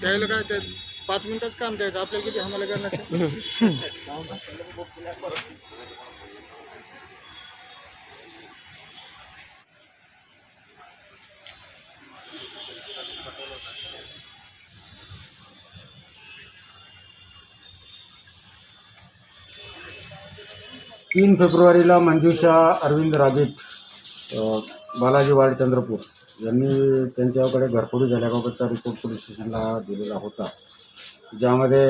त्याला काय ते पाच मिनिटात काम द्यायचं. आपल्याला किती हमाला करणार तीन फेब्रुवारीला मंजुषा अरविंद रागीत बालाजी वाड चंद्रपूर यांनी त्यांच्याकडे घरफोडी झाल्याबाबतचा रिपोर्ट पोलीस स्टेशनला दिलेला होता. ज्यामध्ये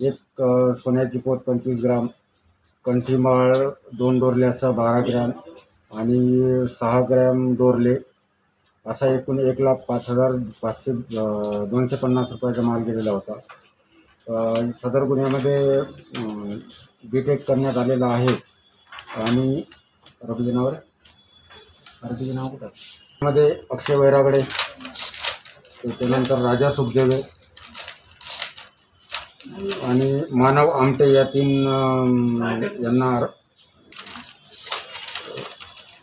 एक सोन्याची पोत पंचवीस ग्राम कंठीमाळ दोन डोरले असा बारा ग्रॅम आणि सहा ग्रॅम डोरले असा एकूण एक लाख पाच हजार पाचशे दोनशे पन्नास रुपयाचा माल गेलेला होता. सदर गुन्ह्यामध्ये डिटेक्ट करण्यात आलेला आहे. आणि आरोपीचे रे नाव कुठं मध्ये अक्षय वैरागडे त्याच्यानंतर राजा सुखदेवे आणि मानव आमटे या तीन यांना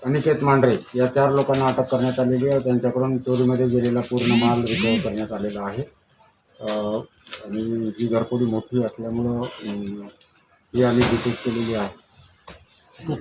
अनिकेत मांढरे या चार लोकांना अटक करण्यात आलेली आहे. त्यांच्याकडून चोरीमध्ये गेलेला पूर्ण माल रिकवर करण्यात आलेला आहे. आणि ही घरफोडी मोठी असल्यामुळं ही आम्ही डिटेक्ट केलेली आहे.